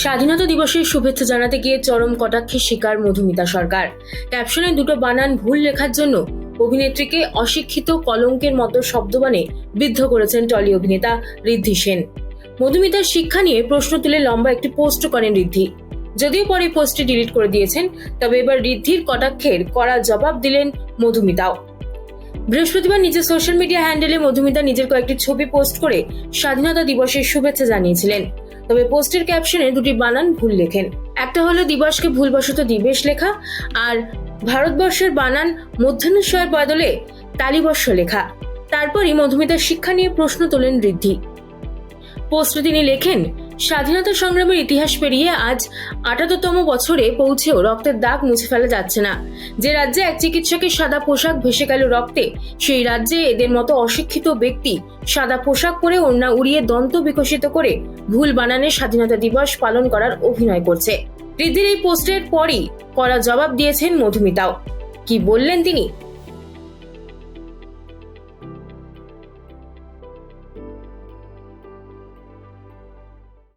স্বাধীনতা দিবসের শুভেচ্ছা জানাতে গিয়ে চরম কটাক্ষের শিকার মধুমিতা সরকার। ক্যাপশনে দুটো বানান ভুল লেখার জন্য অভিনেত্রীকে অশিক্ষিত কলঙ্কের মতো শব্দবাণে বিদ্ধ করেছেন টলি অভিনেতা ঋদ্ধি সেন। মধুমিতার শিক্ষা নিয়ে প্রশ্ন তুলে লম্বা একটি পোস্ট করেন ঋদ্ধি। যদিও পরে পোস্টটি ডিলিট করে দিয়েছেন, তবে এবার ঋদ্ধির কটাক্ষের কড়া জবাব দিলেন মধুমিতাও। বৃহস্পতিবার নিজের সোশ্যাল মিডিয়া হ্যান্ডেলে মধুমিতা নিজের কয়েকটি ছবি পোস্ট করে স্বাধীনতা দিবসের শুভেচ্ছা জানিয়েছিলেন। তবে পোস্টের ক্যাপশনে দুটি বানান ভুল লেখেন। একটা হলো দিবসকে ভুলবশত দিবেশ লেখা আর ভারতবর্ষের বানান মধ্যাহ্নস্বয়ের বদলে তালিবর্ষ লেখা। তারপরই মধুমিতার শিক্ষা নিয়ে প্রশ্ন তোলেন ঋদ্ধি। পোস্টে তিনি লেখেন স্বাধীনতা সংগ্রামের ইতিহাস পেরিয়ে আজ আটাত্তরতম বছরে পৌঁছেও রক্তের দাগ মুছে ফেলা যাচ্ছে না। যে রাজ্যে এক চিকিৎসকের সাদা পোশাক ভেসে গেল রক্তে, সেই রাজ্যে এদের মতো অশিক্ষিত ব্যক্তি সাদা পোশাক পরে ওড়না উড়িয়ে দন্ত বিকশিত করে ভুল বানানে স্বাধীনতা দিবস পালন করার অভিনয় করছে। ঋদ্ধির এই পোস্টের পরই কড়া জবাব দিয়েছেন মধুমিতাও। কি বললেন তিনি?